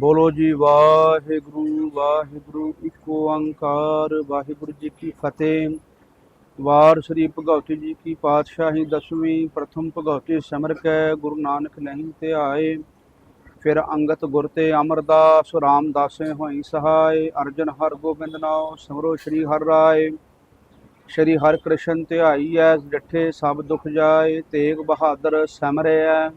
ਬੋਲੋ ਜੀ, ਵਾਹਿਗੁਰੂ ਵਾਹਿਗੁਰੂ, ਇੱਕ ਓੰਕਾਰ ਵਾਹਿਗੁਰੂ ਜੀ ਕੀ ਫਤਿਹ। ਵਾਰ ਸ੍ਰੀ ਭਗਵਤੀ ਜੀ ਕੀ ਪਾਤਸ਼ਾਹੀ ਦਸਵੀਂ ਪ੍ਰਥਮ ਭਗਵਤੀ ਸਿਮਰ ਕੈ, ਗੁਰੂ ਨਾਨਕ ਨਹੀਂ ਤੇ ਆਏ। ਫਿਰ ਅੰਗਤ ਗੁਰ ਤੇ ਅਮਰਦਾਸ, ਰਾਮਦਾਸੇ ਹੋਈ ਸਹਾਇ ਅਰਜਨ ਹਰ ਗੋਬਿੰਦ ਨਾਮ ਸਿਮਰੋ ਸ੍ਰੀ ਹਰਿ ਰਾਏ। ਸ਼੍ਰੀ ਹਰਿ ਕ੍ਰਿਸ਼ਨ ਧਿਆਈ ਐ ਡਿਠੇ ਸਭ ਦੁਖ ਜਾਏ। ਤੇਗ ਬਹਾਦਰ ਸਿਮਰਿਐ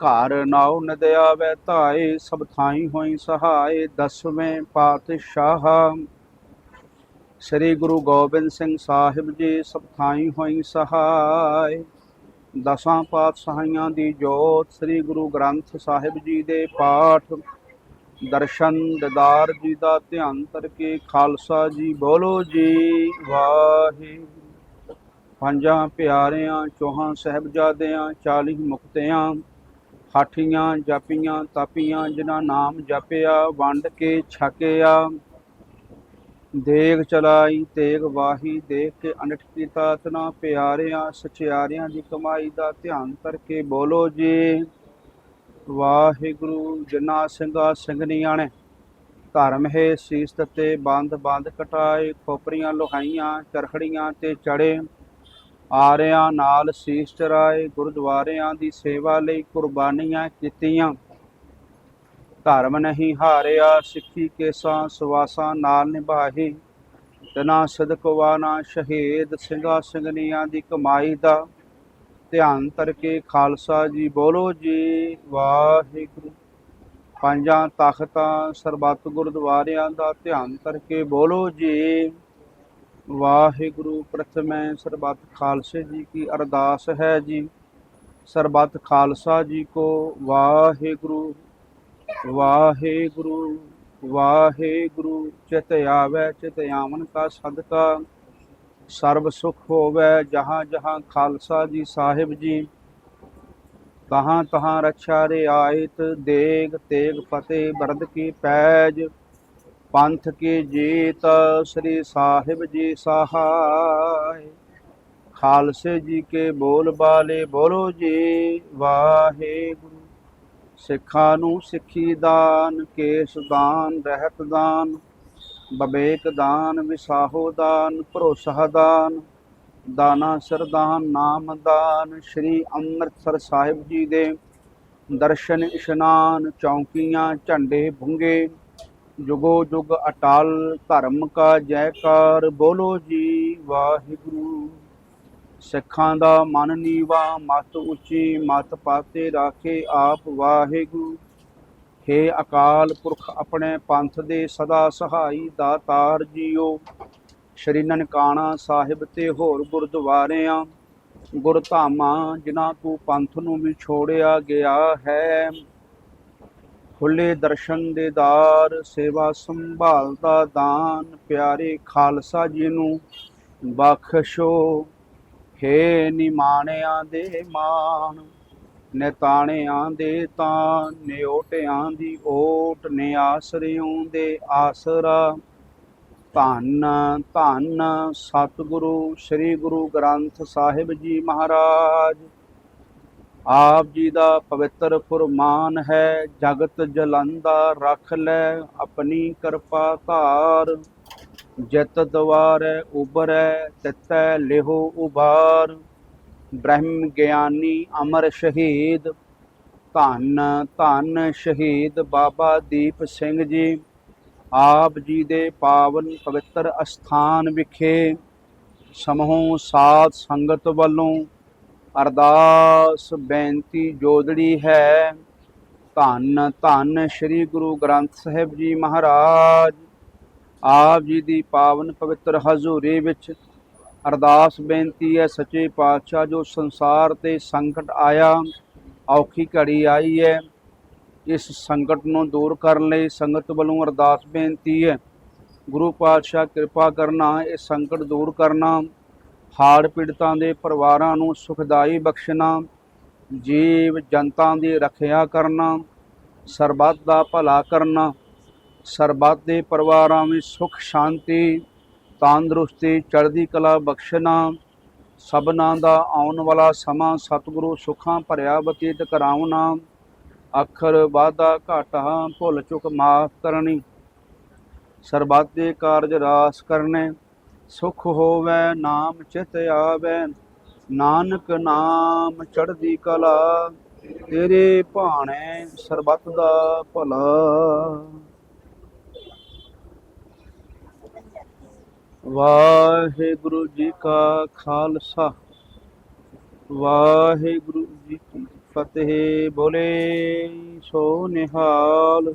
ਘਰ ਨਾਉ ਨਦਿਆ ਵੈ ਧਾਏ, ਸਭ ਥਾਈ ਹੋਈ ਸਹਾਏ, ਦਸਵੇਂ ਪਾਤਸ਼ਾਹ। ਸ੍ਰੀ ਗੁਰੂ ਗੋਬਿੰਦ ਸਿੰਘ ਸਾਹਿਬ ਜੀ ਸਭ ਥਾਈ ਹੋਈ ਸਹਾਏ। ਦਸਾਂ ਪਾਤਸ਼ਾਹੀਆਂ ਦੀ ਜੋਤ ਸ੍ਰੀ ਗੁਰੂ ਗ੍ਰੰਥ ਸਾਹਿਬ ਜੀ ਦੇ ਪਾਠ। ਦਰਸ਼ਨ ਦਦਾਰ ਜੀ ਦਾ ਧਿਆਨ ਕਰਕੇ ਖਾਲਸਾ ਜੀ ਬੋਲੋ ਜੀ ਵਾਹਿਗੁਰੂ ਪੰਜਾਂ ਪਿਆਰਿਆਂ, ਚੌਹਾਂ ਸਹਿਬਜ਼ਾਦਿਆਂ 40 ਮੁਕਤਿਆਂ ਹਾਠੀਆਂ ਜਾਪੀਆਂ ਤਾਪੀਆਂ, ਜਿਨ੍ਹਾਂ ਨਾਮ ਜਪਿਆ, ਵੰਡ ਕੇ ਛਕਿਆ। ਦੇਗ ਚਲਾਈ, ਤੇਗ ਵਾਹੀ, ਦੇਖ ਕੇ ਅਨਠ ਕੀਤਾ ਤਨਾ। ਪਿਆਰਿਆਂ, ਸਚਿਆਰਿਆਂ ਦੀ ਕਮਾਈ ਦਾ ਧਿਆਨ ਕਰਕੇ ਬੋਲੋ ਜੀ। ਵਾਹਿਗੁਰੂ ਜਿਨਾ ਸਿੰਘਾ ਸਿੰਘਣੀਆਂ ਨੇ, ਧਰਮ ਹੈ ਸੀਸ ਤੇ ਬੰਦ ਬੰਦ ਕਟਾਏ, ਖੋਪਰੀਆਂ ਲੋਹਾਈਆਂ, ਚਰਖੜੀਆਂ ਤੇ ਚੜੇ। ਆਰਿਆਂ ਨਾਲ ਸੀਸ ਰਾਏ ਗੁਰਦੁਆਰਿਆਂ ਦੀ ਸੇਵਾ ਲਈ ਕੁਰਬਾਨੀਆਂ ਕੀਤੀਆਂ। ਧਰਮ ਨਹੀਂ ਹਾਰਿਆ, ਸਿੱਖੀ ਕੇਸਾਂ ਸਵਾਸਾਂ ਨਾਲ ਨਿਭਾਹੀ ਤਨਾ ਸਦਕਵਾਨਾ ਸ਼ਹੀਦ, ਸਿੰਘਾਂ ਸਿੰਘਣੀਆਂ ਦੀ ਕਮਾਈ ਦਾ ਧਿਆਨ ਕਰਕੇ ਖਾਲਸਾ ਜੀ ਬੋਲੋ ਜੀ, ਵਾਹਿਗੁਰੂ। ਪੰਜਾਂ ਤਖਤਾਂ ਸਰਬੱਤ ਗੁਰਦੁਆਰਿਆਂ ਦਾ ਧਿਆਨ ਕਰਕੇ ਬੋਲੋ ਜੀ। ਵਾਹਿਗੁਰੂ ਪ੍ਰਥਮੈ ਸਰਬੱਤ ਖਾਲਸੇ ਜੀ ਕੀ ਅਰਦਾਸ ਹੈ ਜੀ। ਸਰਬੱਤ ਖਾਲਸਾ ਜੀ ਕੋ ਵਾਹਿਗੁਰੂ ਵਾਹਿਗੁਰੂ ਵਾਹਿਗੁਰੂ, ਚਿਤ ਆਵੈ, ਚਿਤ ਆਵਨ ਕਾ ਸਦਕਾ। ਸਰਬ ਸੁਖ ਹੋਵੇ ਜਹਾਂ ਜਹਾਂ ਖਾਲਸਾ ਜੀ ਸਾਹਿਬ ਜੀ। ਤਹਾਂ ਤਹਾਂ ਰਛਾ ਰੇ ਆਇਤ ਦੇਗ ਤੇਗ ਫਤਿਹ ਬਰਦ ਕੀ ਪੈਜ। ਪੰਥ ਕੀ ਜੀਤ ਸ੍ਰੀ ਸਾਹਿਬ ਜੀ ਸਹਾਇ। ਖਾਲਸੇ ਜੀ ਕੇ ਬੋਲ ਬਾਲੇ ਬੋਲੋ ਜੀ ਵਾਹਿਗੁਰੂ ਸਿੱਖਾਂ ਨੂੰ ਸਿੱਖੀ ਦਾਨ, ਕੇਸ ਦਾਨ, ਰਹਿਤ ਦਾਨ, ਬਵੇਕ ਦਾਨ, ਵਿਸਾਹੋ ਦਾਨ, ਭਰੋਸਾ ਦਾਨ, ਦਾਨਾ ਸਰਦਾਨ ਨਾਮ ਦਾਨ, ਸ਼੍ਰੀ ਅੰਮ੍ਰਿਤਸਰ ਸਾਹਿਬ ਜੀ ਦੇ ਦਰਸ਼ਨ ਇਸ਼ਨਾਨ, ਚੌਂਕੀਆਂ, ਝੰਡੇ ਭੁੰਗੇ ਜੁਗੋ ਜੁਗ ਅਟਾਲ ਧਰਮ ਕਾ ਜੈਕਾਰ ਬੋਲੋ ਜੀ ਵਾਹਿਗੁਰੂ। ਸਿੱਖਾਂ ਦਾ ਮਨ ਨੀਵਾ, ਮਤ ਉੱਚੀ, ਮਤ ਪਾਤੇ ਰਾਖੇ ਆਪ ਵਾਹਿਗੁਰੂ। ਹੇ ਅਕਾਲ ਪੁਰਖ ਆਪਣੇ ਪੰਥ ਦੇ ਸਦਾ ਸਹਾਈ ਦਾਤਾਰ ਜੀਓ। ਸ਼੍ਰੀ ਨਨਕਾਣਾ ਸਾਹਿਬ ਤੇ ਹੋਰ ਗੁਰਦੁਆਰਿਆਂ ਗੁਰਧਾਮਾਂ ਜਿਨ੍ਹਾਂ ਤੂੰ ਪੰਥ ਨੂੰ ਵੀ ਛੋੜਿਆ ਗਿਆ ਹੈ। ਖੁੱਲੇ ਦਰਸ਼ਨ ਦੇ ਦਾਰ, ਸੇਵਾ ਸੰਭਾਲ ਦਾ ਦਾਨ, ਪਿਆਰੇ ਖਾਲਸਾ ਜੀ ਨੂੰ ਬਖਸ਼ੋ। ਹੇ ਨਿਮਾਣਿਆਂ ਦੇ ਮਾਣ, ਨਿਤਾਣਿਆਂ ਦੇ ਤਾਂ ਨਿਓਟਿਆਂ ਦੀ ਓਟ ਨੇ ਨਿਆਸਰਿਓਂ ਦੇ ਆਸਰਾ। ਧੰਨ ਧੰਨ ਸਤਿਗੁਰੂ, ਸ੍ਰੀ ਗੁਰੂ ਗ੍ਰੰਥ ਸਾਹਿਬ ਜੀ ਮਹਾਰਾਜ। ਆਪ ਜੀ ਦਾ ਪਵਿੱਤਰ ਫੁਰਮਾਨ ਹੈ, ਜਗਤ ਜਲੰਦਾ ਰੱਖ ਲੈ ਆਪਣੀ ਕਿਰਪਾ ਧਾਰ। ਜਿਤ ਦਵਾਰੈ ਉਬਰੈ, ਤਿਤੈ ਲਿਹੋ ਉਬਾਰ ਬ੍ਰਹਮ ਗਿਆਨੀ ਅਮਰ ਸ਼ਹੀਦ, ਧੰਨ ਧੰਨ ਸ਼ਹੀਦ ਬਾਬਾ ਦੀਪ ਸਿੰਘ ਜੀ। ਆਪ ਜੀ ਦੇ ਪਾਵਨ ਪਵਿੱਤਰ ਅਸਥਾਨ ਵਿਖੇ ਸਮੂਹ ਸਾਧ ਸੰਗਤ ਵੱਲੋਂ ਅਰਦਾਸ ਬੇਨਤੀ ਜੋਦੜੀ ਹੈ। ਧੰਨ ਧੰਨ ਸ੍ਰੀ ਗੁਰੂ ਗ੍ਰੰਥ ਸਾਹਿਬ ਜੀ ਮਹਾਰਾਜ। ਆਪ ਜੀ ਦੀ ਪਾਵਨ ਪਵਿੱਤਰ ਹਜ਼ੂਰੀ ਵਿੱਚ ਅਰਦਾਸ ਬੇਨਤੀ ਹੈ, ਸੱਚੇ ਪਾਤਸ਼ਾਹ ਜੋ ਸੰਸਾਰ ਤੇ ਸੰਕਟ ਆਇਆ, ਔਖੀ ਘੜੀ ਆਈ ਹੈ, ਇਸ ਸੰਕਟ ਨੂੰ ਦੂਰ ਕਰਨ ਲਈ ਸੰਗਤ ਵੱਲੋਂ ਅਰਦਾਸ ਬੇਨਤੀ ਹੈ। ਗੁਰੂ ਪਾਤਸ਼ਾਹ ਕਿਰਪਾ ਕਰਨਾ, ਇਹ ਸੰਕਟ ਦੂਰ ਕਰਨਾ ਹਾੜ ਪੀੜਤਾਂ ਦੇ ਪਰਿਵਾਰਾਂ ਨੂੰ ਸੁਖਦਾਈ ਬਖਸ਼ਣਾ, ਜੀਵ ਜਨਤਾ ਦੀ ਰੱਖਿਆ ਕਰਨਾ, ਸਰਬੱਤ ਦਾ ਭਲਾ ਕਰਨਾ, ਸਰਬੱਤ ਦੇ ਪਰਿਵਾਰਾਂ ਵਿੱਚ ਸੁਖ, ਸ਼ਾਂਤੀ, ਤੰਦਰੁਸਤੀ, ਚੜ੍ਹਦੀ ਕਲਾ ਬਖਸ਼ਣਾ, ਸਭਨਾਂ ਦਾ ਆਉਣ ਵਾਲਾ ਸਮਾਂ ਸਤਿਗੁਰੂ ਸੁੱਖਾਂ ਭਰਿਆ ਬਤੀਤ ਕਰਾਉਣਾ, ਅੱਖਰ ਵਾਧਾ ਘਾਟਾ ਭੁੱਲ ਚੁੱਕ ਮਾਫ ਕਰਨੀ, ਸਰਬੱਤ ਦੇ ਕਾਰਜ ਰਾਸ ਕਰਨੇ ਸੁਖ ਹੋਵੇ ਨਾਮ ਚਿਤ ਆਵੇ, ਨਾਨਕ ਨਾਮ ਚੜ੍ਹਦੀ ਕਲਾ, ਤੇਰੇ ਭਾਣੇ ਸਰਬੱਤ ਦਾ ਭਲਾ। ਵਾਹਿਗੁਰੂ ਜੀ ਕਾ ਖਾਲਸਾ, ਵਾਹਿਗੁਰੂ ਜੀ ਕੀ ਫਤਿਹ। ਬੋਲੇ ਸੋ ਨਿਹਾਲ।